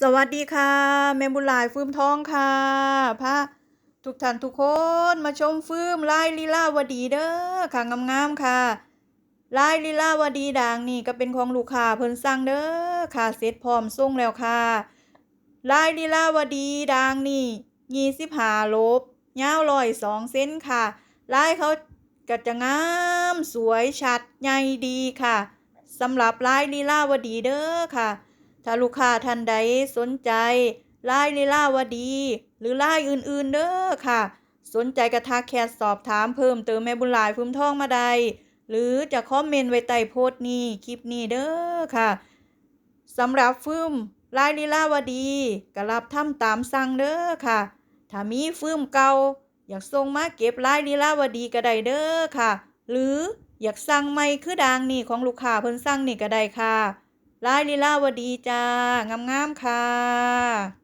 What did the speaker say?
สวัสดีค่ะแม่บุญลายฟืมทองค่ะพาทุกท่านทุกคนมาชมฟืมลายลีลาวดีเด้อค่ะงามๆค่ะลายลีลาวดีด่างนี่ก็เป็นของลูกค้าเพิ่นสั่งเด้อค่ะเสร็จพร้อมส่งแล้วค่ะลายลีลาวดีด่างนี่ยี่สิบห้าลบยาวรอยสองเซนค่ะลายเขาก็จะงามสวยชัดใหญ่ดีค่ะสำหรับลายลีลาวดีเด้อค่ะ ถ้าลูกค้าท่านใดสนใจลายลีลาวดี หรือลายอื่นๆเด้อค่ะ สนใจกระทักแคสสอบถามเพิ่มเติมแม่บุญหลายฟื้มทองมาใด หรือจะคอมเมนต์ไว้ใต้โพสต์นี้คลิปนี้เด้อค่ะสำหรับฟืมลายลีลาวดีก็รับทำตามสั่งเด้อค่ะ ถ้ามีฟืมเก่าอยากส่งมาเก็บลายลีลาวดีก็ได้เด้อค่ะ หรืออยากสั่งใหม่คือดังนี่ของลูกค้าเพิ่นสั่งนี่ก็ได้ค่ะ ลายลีลาวดีจ้างามๆค่ะ